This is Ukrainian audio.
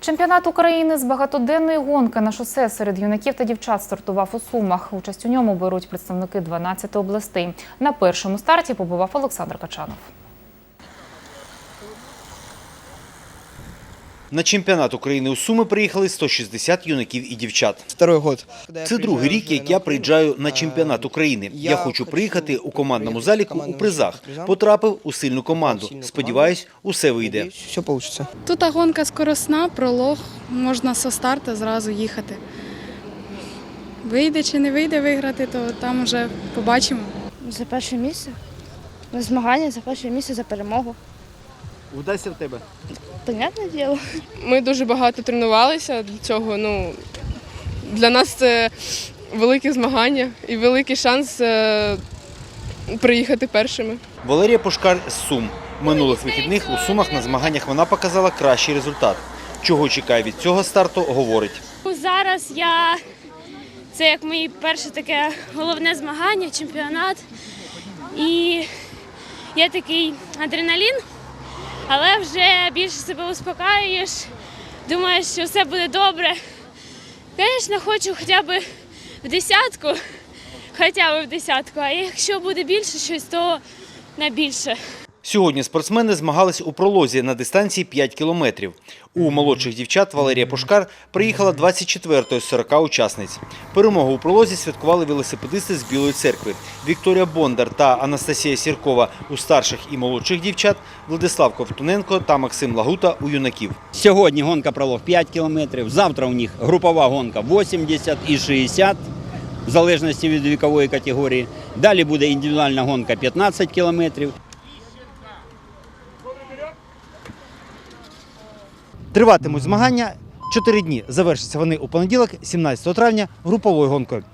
Чемпіонат України з багатоденної гонки на шосе серед юнаків та дівчат стартував у Сумах. Участь у ньому беруть представники 12 областей. На першому старті побував Олександр Качанов. На чемпіонат України у Суми приїхали 160 юнаків і дівчат. Второй год. Це другий рік, як я приїжджаю на чемпіонат України. Я хочу приїхати у командному заліку у призах. Потрапив у сильну команду. Сподіваюсь, усе вийде. Все получится. Тут гонка скоросна, пролог, можна со старту зразу їхати. Вийде чи не вийде виграти, то там вже побачимо. За перше місце. На змагання за перше місце за перемогу. Удасться в тебе. Понятне діло. Ми дуже багато тренувалися для цього. Ну, для нас це велике змагання і великий шанс е, приїхати першими. Валерія Пушкар з Сум. Минулих вихідних у Сумах на змаганнях вона показала кращий результат. Чого чекає від цього старту, говорить. Ну, Зараз я це як моє перше таке головне змагання, чемпіонат. І є такий адреналін, але вже більше себе успокаюєш, думаєш, що все буде добре. Звісно, хочу хоча б в десятку, хоча б в десятку, а якщо буде більше щось, то на більше. Сьогодні спортсмени змагались у пролозі на дистанції 5 кілометрів. У молодших дівчат Валерія Пушкар приїхала 24-ї з 40 учасниць. Перемогу у пролозі святкували велосипедисти з Білої церкви. Вікторія Бондар та Анастасія Сіркова у старших і молодших дівчат, Владислав Ковтуненко та Максим Лагута у юнаків. Сьогодні гонка пролог 5 кілометрів, завтра у них групова гонка 80 і 60, в залежності від вікової категорії. Далі буде індивідуальна гонка 15 кілометрів. Триватимуть змагання чотири дні. Завершаться вони у понеділок, 17 травня, груповою гонкою.